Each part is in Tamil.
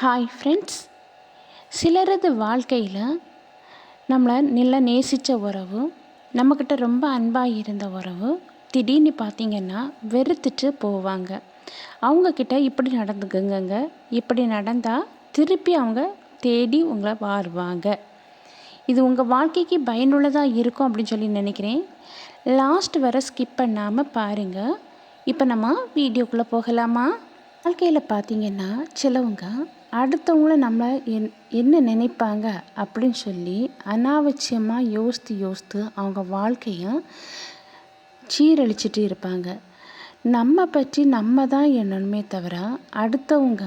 ஹாய் ஃப்ரெண்ட்ஸ் சிலரது வாழ்க்கையில் நம்மளை நல்லா நேசித்த உறவு நம்மக்கிட்ட ரொம்ப அன்பாக இருந்த உறவு திடீர்னு பார்த்திங்கன்னா வெறுத்துட்டு போவாங்க. அவங்கக்கிட்ட இப்படி நடந்துக்குங்கங்க. இப்படி நடந்தால் திருப்பி அவங்க தேடி உங்களை வாருவாங்க. இது உங்கள் வாழ்க்கைக்கு பயனுள்ளதாக இருக்கும் அப்படின்னு சொல்லி நினைக்கிறேன். லாஸ்ட் வர ஸ்கிப் பண்ணாமல் பாருங்கள் இப்போ நம்ம வீடியோக்குள்ளே போகலாமா? வாழ்க்கையில் பார்த்தீங்கன்னா சிலவங்க அடுத்தவங்கள நம்மளை என் என்ன நினைப்பாங்க அப்படின்னு சொல்லி அனாவசியமாக யோசித்து யோசித்து அவங்க வாழ்க்கையை சீரழிச்சிட்டு இருப்பாங்க. நம்ம பற்றி நம்ம தான் எண்ணணுமே தவிர அடுத்தவங்க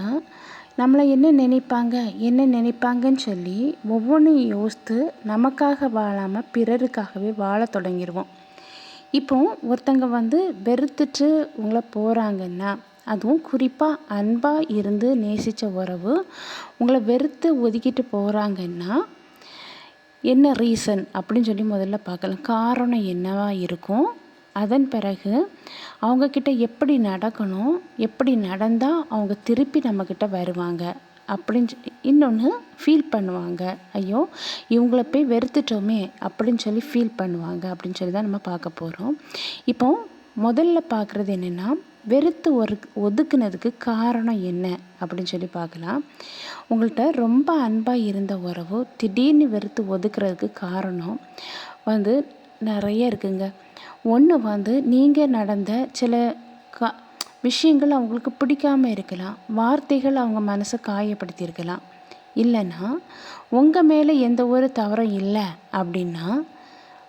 நம்மளை என்ன நினைப்பாங்க என்ன நினைப்பாங்கன்னு சொல்லி ஒவ்வொன்றையும் யோசித்து நமக்காக வாழாமல் பிறருக்காகவே வாழ தொடங்கிடுவோம் இப்போ ஒருத்தங்க வந்து வெறுத்துட்டு உங்களை போகிறாங்கன்னா அதுவும் குறிப்பாக அன்பாக இருந்து நேசித்த உறவு உங்களை வெறுத்து ஒதுக்கிட்டு போகிறாங்கன்னா என்ன ரீசன் அப்படின்னு சொல்லி முதல்ல பார்க்கலாம். காரணம் என்னவாக இருக்கும்? அதன் பிறகு அவங்கக்கிட்ட எப்படி நடக்கணும்? எப்படி நடந்தால் அவங்க திருப்பி நம்மக்கிட்ட வருவாங்க? அப்படின்னு சொல்லி இன்னொன்று ஃபீல் பண்ணுவாங்க. ஐயோ இவங்கள போய் வெறுத்துட்டோமே அப்படின்னு சொல்லி ஃபீல் பண்ணுவாங்க அப்படின்னு சொல்லி தான் நம்ம பார்க்க போகிறோம் இப்போ முதல்ல பார்க்குறது என்னென்னா வெறுத்து ஒரு ஒதுக்குனதுக்கு காரணம் என்ன அப்படின்னு சொல்லி பார்க்கலாம். உங்கள்கிட்ட ரொம்ப அன்பாக இருந்த உறவு திடீர்னு வெறுத்து ஒதுக்குறதுக்கு காரணம் வந்து நிறைய இருக்குங்க. ஒன்று வந்து நீங்கள் நடந்த சில கா விஷயங்கள் அவங்களுக்கு பிடிக்காம இருக்கலாம். வார்த்தைகள் அவங்க மனசை காயப்படுத்தியிருக்கலாம். இல்லைன்னா உங்கள் மேலே எந்த ஒரு தவறும் இல்லை அப்படின்னா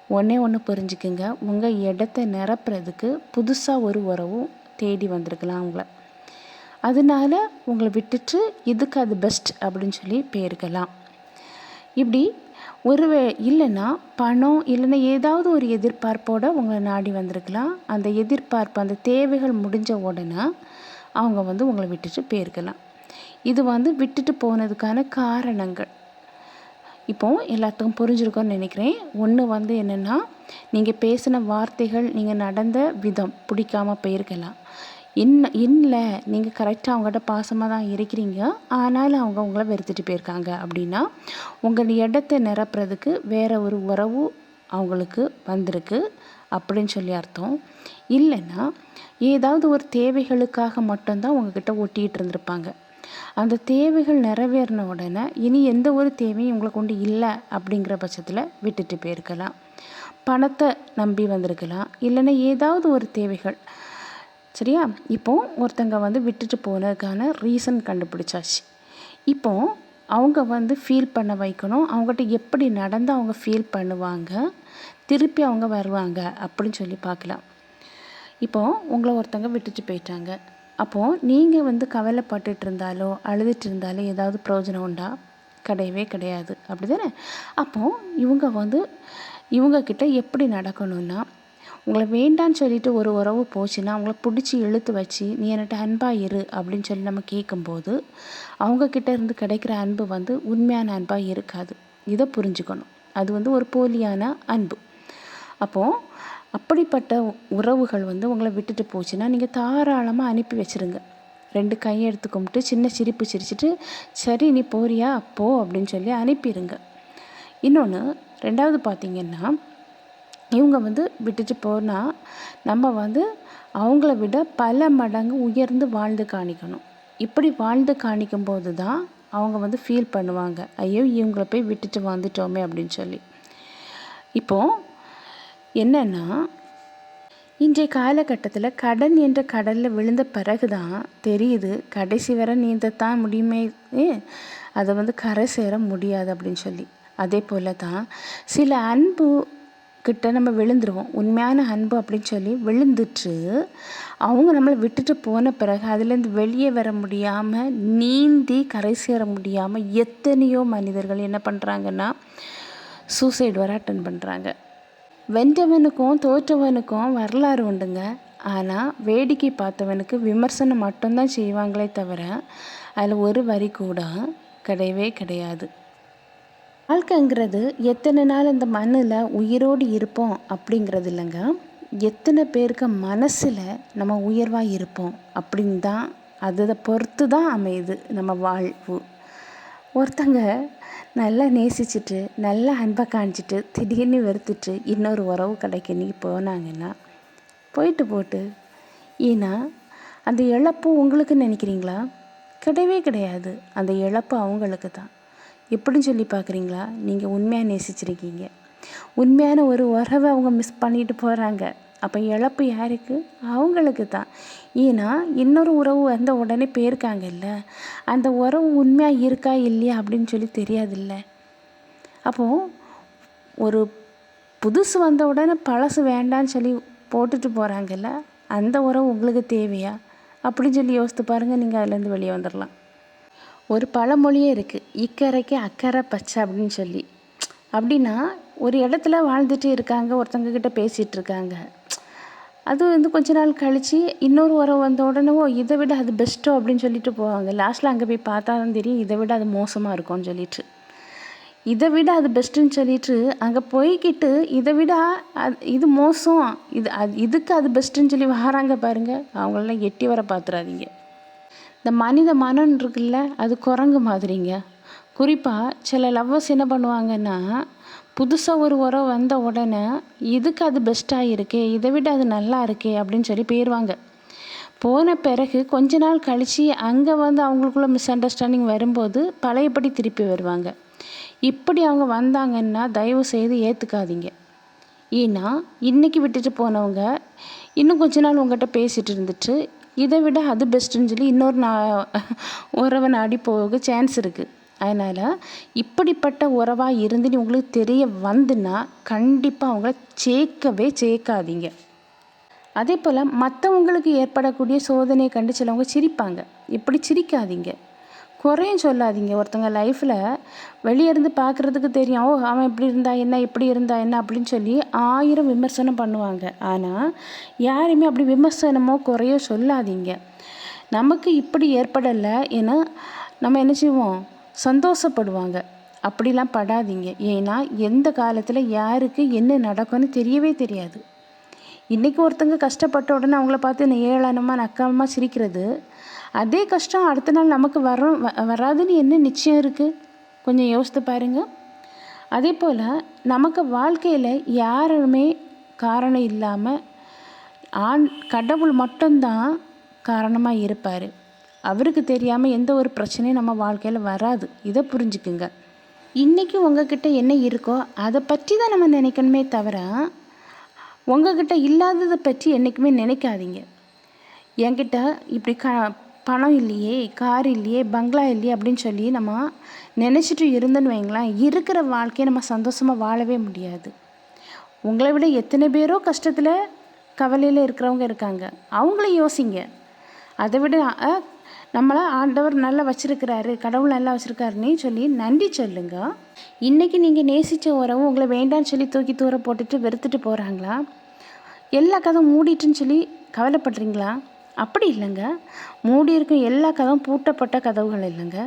ஒன்றே ஒன்று புரிஞ்சுக்குங்க. உங்கள் இடத்த நிரப்புறதுக்கு புதுசாக ஒரு உறவும் தேடி வந்திருக்கலாம் அவங்கள அதனால உங்களை விட்டுட்டு இதுக்கு அது பெஸ்ட் அப்படின்னு சொல்லி போயிருக்கலாம் இப்படி ஒரு இல்லைன்னா பணம் இல்லைன்னா ஏதாவது ஒரு எதிர்பார்ப்போடு உங்களை நாடி வந்திருக்கலாம். அந்த எதிர்பார்ப்பு அந்த தேவைகள் முடிஞ்ச உடனே அவங்க வந்து உங்களை விட்டுட்டு போயிருக்கலாம். இது வந்து விட்டுட்டு போனதுக்கான காரணங்கள். இப்போது எல்லாத்துக்கும் புரிஞ்சிருக்கோன்னு நினைக்கிறேன். ஒன்று வந்து என்னென்னா நீங்கள் பேசின வார்த்தைகள் நீங்கள் நடந்த விதம் பிடிக்காம போயிருக்கலாம். இன்ன இல்லை நீங்கள் கரெக்டாக அவங்ககிட்ட பாசமாக தான் இருக்கிறீங்க. ஆனாலும் அவங்க உங்களை வெறுத்துட்டு போயிருக்காங்க அப்படின்னா உங்கள் இடத்த நிரப்புறதுக்கு வேறு ஒரு உறவு அவங்களுக்கு வந்திருக்கு அப்படின்னு சொல்லி அர்த்தம். இல்லைன்னா ஏதாவது ஒரு தேவைகளுக்காக மட்டும்தான் உங்ககிட்ட ஒட்டிகிட்டு இருந்திருப்பாங்க. அந்த தேவைகள் நிறைவேறின உடனே இனி எந்த ஒரு தேவையும் உங்களை கொண்டு இல்லை அப்படிங்கிற பட்சத்தில் விட்டுட்டு போயிருக்கலாம். பணத்தை நம்பி வந்திருக்கலாம். இல்லைன்னா ஏதாவது ஒரு தேவைகள். சரியா? இப்போ ஒருத்தங்க வந்து விட்டுட்டு போனதுக்கான ரீசன் கண்டுபிடிச்சாச்சு. இப்போ அவங்க வந்து ஃபீல் பண்ண வைக்கணும். அவங்ககிட்ட எப்படி நடந்து அவங்க ஃபீல் பண்ணுவாங்க? திருப்பி அவங்க வருவாங்க அப்படின்னு சொல்லி பார்க்கலாம். இப்போது உங்களை ஒருத்தங்க விட்டுட்டு போயிட்டாங்க. அப்போது நீங்கள் வந்து கவலைப்பட்டுட்டு இருந்தாலோ அழுதுட்டு இருந்தாலோ ஏதாவது பிரயோஜனம் உண்டா? கிடையவே கிடையாது. அப்படி தானே அப்போது இவங்க வந்து இவங்கக்கிட்ட எப்படி நடக்கணும்னா உங்களை வேண்டான்னு சொல்லிட்டு ஒரு உறவு போச்சுன்னா அவங்கள பிடிச்சி இழுத்து வச்சு நீ என்கிட்ட அன்பாக இரு அப்படின்னு சொல்லி நம்ம கேட்கும்போது அவங்கக்கிட்ட இருந்து கிடைக்கிற அன்பு வந்து உண்மையான அன்பாக இருக்காது. இதை புரிஞ்சுக்கணும். அது வந்து ஒரு போலியான அன்பு. அப்போது அப்படிப்பட்ட உறவுகள் வந்து உங்களை விட்டுட்டு போச்சுன்னா நீங்கள் தாராளமாக அனுப்பி வச்சுருங்க. ரெண்டு கையை எடுத்து கும்பிட்டு சின்ன சிரிப்பு சிரிச்சிட்டு சரி நீ போறியா? போ அப்படின்னு சொல்லி அனுப்பிடுங்க இன்னொன்று ரெண்டாவது பார்த்திங்கன்னா இவங்க வந்து விட்டுட்டு போனால் நம்ம வந்து அவங்கள விட பல மடங்கு உயர்ந்து வாழ்ந்து காணிக்கணும். இப்படி வாழ்ந்து காணிக்கும் போது தான் அவங்க வந்து ஃபீல் பண்ணுவாங்க. ஐயோ இவங்கள போய் விட்டுட்டு வந்துட்டோமே அப்படின்னு சொல்லி. இப்போது என்னென்னா இன்றைய காலகட்டத்தில் கடன் என்ற கடலில் விழுந்த பிறகு தான் தெரியுது கடைசி வரை நீந்தத்தான் முடியுமே அதை வந்து கரை சேர முடியாது அப்படின்னு சொல்லி. அதே போல் தான் சில அன்பு கிட்ட நம்ம விழுந்துருவோம். உண்மையான அன்பு அப்படின்னு சொல்லி விழுந்துட்டு அவங்க நம்மளை விட்டுட்டு போன பிறகு அதுலேருந்து வெளியே வர முடியாமல் நீந்தி கரை சேர முடியாமல் எத்தனையோ மனிதர்கள் என்ன பண்ணுறாங்கன்னா சூசைட் வர அட்டன் பண்ணுறாங்க வென்றவனுக்கும் தோற்றவனுக்கும் வரலாறு உண்டுங்க. ஆனால் வேடிக்கை பார்த்தவனுக்கு விமர்சனம் மட்டும்தான் செய்வாங்களே தவிர அதில் ஒரு வரி கூட கிடையவே கிடையாது. வாழ்க்கைங்கிறது எத்தனை நாள் இந்த மண்ணில் உயிரோடு இருப்போம் அப்படிங்கிறது இல்லைங்க. எத்தனை பேருக்கு மனசில் நம்ம உயர்வாக இருப்போம் அப்படின்னு தான் அதை பொறுத்து தான் அமையுது நம்ம வாழ்வு. ஒருத்தங்க நல்லா நேசிச்சுட்டு நல்லா அன்பை காணிச்சிட்டு திடீர்னு வெறுத்துட்டு இன்னொரு உறவு கடைக்கு இன்றைக்கி போனாங்கன்னா போயிட்டு போட்டு ஏன்னா அந்த இழப்பு உங்களுக்கு நினைக்கிறீங்களா? கிடையவே கிடையாது. அந்த இழப்பு அவங்களுக்கு தான் எப்படின்னு சொல்லி பார்க்குறீங்களா? நீங்கள் உண்மையாக நேசிச்சிருக்கீங்க. உண்மையான ஒரு உறவை அவங்க மிஸ் பண்ணிட்டு போகிறாங்க அப்போ இழப்பு யாருக்கு? அவங்களுக்கு தான் ஏன்னா இன்னொரு உறவு வந்த உடனே போயிருக்காங்கல்ல? அந்த உறவு உண்மையாக இருக்கா இல்லையா அப்படின்னு சொல்லி தெரியாதுல்ல? அப்போது ஒரு புதுசு வந்த உடனே பழசு வேண்டான்னு சொல்லி போட்டுட்டு போகிறாங்கல்ல அந்த உறவு உங்களுக்கு தேவையா? அப்படின்னு சொல்லி யோசித்து பாருங்கள் நீங்கள் அதுலேருந்து வெளியே வந்துடலாம். ஒரு பழமொழியே இருக்குது இக்கரைக்கு அக்கறை பச்சை அப்படின்னு சொல்லி. அப்படின்னா ஒரு இடத்துல வாழ்ந்துட்டு இருக்காங்க ஒருத்தங்க கிட்ட பேசிகிட்டு இருக்காங்க. அது வந்து கொஞ்ச நாள் கழித்து இன்னொரு உரம் வந்த உடனே ஓ இதை விட அது பெஸ்ட்டோ அப்படின்னு சொல்லிட்டு போவாங்க. லாஸ்ட்டில் அங்கே போய் பார்த்தா தான் தெரியும் இதை விட அது மோசமாக இருக்கும்னு சொல்லிட்டு. இதை விட அது பெஸ்ட்டுன்னு சொல்லிட்டு அங்கே போய்கிட்டு இதை விட அது இது மோசம். இது அது இதுக்கு அது பெஸ்ட்டுன்னு சொல்லி வராங்க பாருங்கள் அவங்களெல்லாம் எட்டி வர பார்த்துறாதீங்க இந்த மனித மனம் இருக்குல்ல அது குரங்கு மாதிரிங்க. குறிப்பாக சில லவ்வர்ஸ் என்ன பண்ணுவாங்கன்னா புதுசாக ஒரு உறவு வந்த உடனே இதுக்கு அது பெஸ்ட்டாக இருக்கே இதை விட அது நல்லா இருக்கே அப்படின்னு சொல்லி போயிடுவாங்க போன பிறகு கொஞ்ச நாள் கழித்து அங்கே வந்து அவங்களுக்குள்ள மிஸ் அண்டர்ஸ்டாண்டிங் வரும்போது பழையபடி திருப்பி வருவாங்க. இப்படி அவங்க வந்தாங்கன்னா தயவு செய்து ஏற்றுக்காதீங்க ஏன்னா இன்றைக்கி விட்டுட்டு போனவங்க இன்னும் கொஞ்ச நாள் உங்கள்கிட்ட பேசிகிட்டு இருந்துட்டு இதை விட அது பெஸ்ட்டுன்னு சொல்லி இன்னொரு நான் உறவை நாடி போக சான்ஸ் இருக்குது அதனால் இப்படிப்பட்ட உறவாக இருந்துன்னு உங்களுக்கு தெரிய வந்துன்னா கண்டிப்பாக அவங்கள சேர்க்கவே சேர்க்காதீங்க. அதே போல் மற்றவங்களுக்கு ஏற்படக்கூடிய சோதனையை கண்டு சிலவங்க சிரிப்பாங்க. இப்படி சிரிக்காதீங்க. குறையும் சொல்லாதீங்க. ஒருத்தங்க லைஃப்பில் வெளியே இருந்து பார்க்குறதுக்கு தெரியும். ஓ அவன் இப்படி இருந்தா என்ன இப்படி இருந்தா என்ன அப்படின்னு சொல்லி ஆயிரம் விமர்சனம் பண்ணுவாங்க. ஆனால் யாருமே அப்படி விமர்சனமோ குறையோ சொல்லாதீங்க. நமக்கு இப்படி ஏற்படலை ஏன்னா நம்ம என்ன செய்வோம்? சந்தோஷப்படுவாங்க. அப்படிலாம் படாதீங்க. ஏன்னா எந்த காலத்தில் யாருக்கு என்ன நடக்கும்னு தெரியவே தெரியாது. இன்றைக்கி ஒருத்தங்க கஷ்டப்பட்ட உடனே அவங்கள பார்த்து ஏளனமாக நக்காலமாக சிரிக்கிறது? அதே கஷ்டம் அடுத்த நாள் நமக்கு வரும் வராதுன்னு என்ன நிச்சயம் இருக்குது கொஞ்சம் யோசித்து பாருங்கள் அதே போல் நமக்கு வாழ்க்கையில் யாருமே காரணம் இல்லாமல் ஆண் கடவுள் மட்டும்தான் காரணமாக இருப்பார். அவருக்கு தெரியாமல் எந்த ஒரு பிரச்சனையும் நம்ம வாழ்க்கையில் வராது. இதை புரிஞ்சுக்குங்க. இன்றைக்கி உங்ககிட்ட என்ன இருக்கோ அதை பற்றி தான் நம்ம நினைக்கணுமே தவிர உங்ககிட்ட இல்லாததை பற்றி என்றைக்குமே நினைக்காதீங்க. என்கிட்ட இப்படி க பணம் இல்லையே கார் இல்லையே பங்களா இல்லையே அப்படின்னு சொல்லி நம்ம நினச்சிட்டு இருந்தோன்னு வைங்களேன் இருக்கிற வாழ்க்கையை நம்ம சந்தோஷமாக வாழவே முடியாது. உங்களை விட எத்தனை பேரோ கஷ்டத்தில் கவலையில் இருக்கிறவங்க இருக்காங்க. அவங்கள யோசிங்க. அதை விட நம்மளை ஆண்டவர் நல்லா வச்சுருக்கிறாரு கடவுள் நல்லா வச்சுருக்காருன்னு சொல்லி நன்றி சொல்லுங்க. இன்றைக்கி நீங்கள் நேசித்த உறவு உங்களை வேண்டான்னு சொல்லி தூக்கி தூர போட்டுட்டு வெறுத்துட்டு போகிறாங்களா எல்லா கதவும் மூடிட்டுன்னு சொல்லி கவலைப்படுறீங்களா? அப்படி இல்லைங்க. மூடி இருக்கும் எல்லா கதவும் பூட்டப்பட்ட கதவுகள் இல்லைங்க.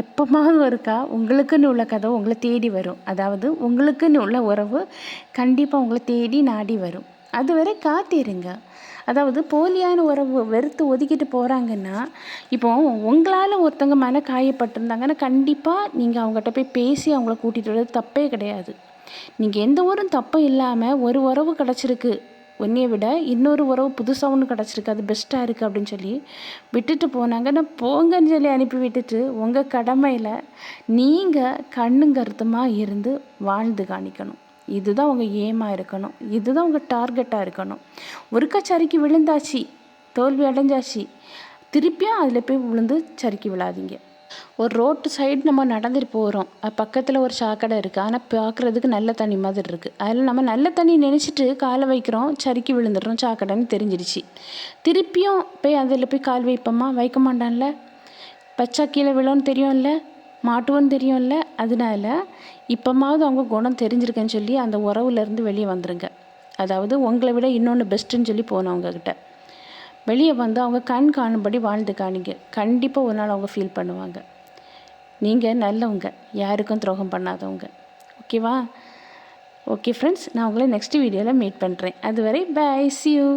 எப்போமாவது இருக்கா உங்களுக்குன்னு உள்ள கதவு உங்களை தேடி வரும். அதாவது உங்களுக்குன்னு உள்ள உறவு கண்டிப்பாக உங்களை தேடி நாடி வரும். அதுவரை காத்திருங்க. அதாவது போலியான உறவு வெறுத்து ஒதுக்கிட்டு போகிறாங்கன்னா இப்போ உங்களால் ஒருத்தவங்க மன காயப்பட்டிருந்தாங்கன்னா கண்டிப்பாக நீங்கள் அவங்ககிட்ட போய் பேசி அவங்கள கூட்டிகிட்டு வர்றது தப்பே கிடையாது. நீங்கள் எந்த ஒரு தப்பும் இல்லாமல் ஒரு உறவு கிடச்சிருக்கு. உன்னையை விட இன்னொரு உறவு புதுசாக ஒன்று கிடச்சிருக்கு. அது பெஸ்ட்டாக இருக்குது அப்படின்னு சொல்லி விட்டுட்டு போனாங்கன்னா போங்கன்னு சொல்லி அனுப்பி விட்டுட்டு உங்கள் கடமையில் நீங்கள் கண்ணுங்கருத்தமாக இருந்து வாழ்ந்து காணிக்கணும். இதுதான் உங்கள் ஏமாக இருக்கணும். இதுதான் உங்கள் டார்கெட்டாக இருக்கணும். ஒருக்கா சறுக்கி விழுந்தாச்சு தோல்வி அடைஞ்சாச்சு திருப்பியும் அதில் போய் விழுந்து சறுக்கி விழாதீங்க. ஒரு ரோட்டு சைடு நம்ம நடந்துட்டு போகிறோம் அது பக்கத்தில் ஒரு சாக்கடை இருக்குது ஆனால் பார்க்குறதுக்கு நல்ல தண்ணி மாதிரி இருக்குது அதில் நம்ம நல்ல தண்ணி நினச்சிட்டு காலை வைக்கிறோம் சறுக்கி விழுந்துடுறோம் சாக்கடைன்னு தெரிஞ்சிருச்சு. திருப்பியும் போய் அதில் போய் கால் வைப்போமா? வைக்க மாட்டான்ல. பச்சா கீழே விழும்னு தெரியும்ல? மாட்டுவோன்னு தெரியும்ல? அதனால இப்போமாவது அவங்க குணம் தெரிஞ்சிருக்கேன்னு சொல்லி அந்த உறவுலேருந்து வெளியே வந்துடுங்க அதாவது உங்களை விட இன்னொன்று பெஸ்ட்டுன்னு சொல்லி போனவங்கக்கிட்ட வெளியே வந்து அவங்க கண் காணும்படி வாழ்ந்து காணிங்க. கண்டிப்பாக ஒரு நாள் அவங்க ஃபீல் பண்ணுவாங்க. நீங்கள் நல்லவங்க. யாருக்கும் துரோகம் பண்ணாதவங்க. ஓகேவா? ஓகே ஃப்ரெண்ட்ஸ் நான் உங்களை நெக்ஸ்ட் வீடியோவில் மீட் பண்ணுறேன் அதுவரை பை சி யூ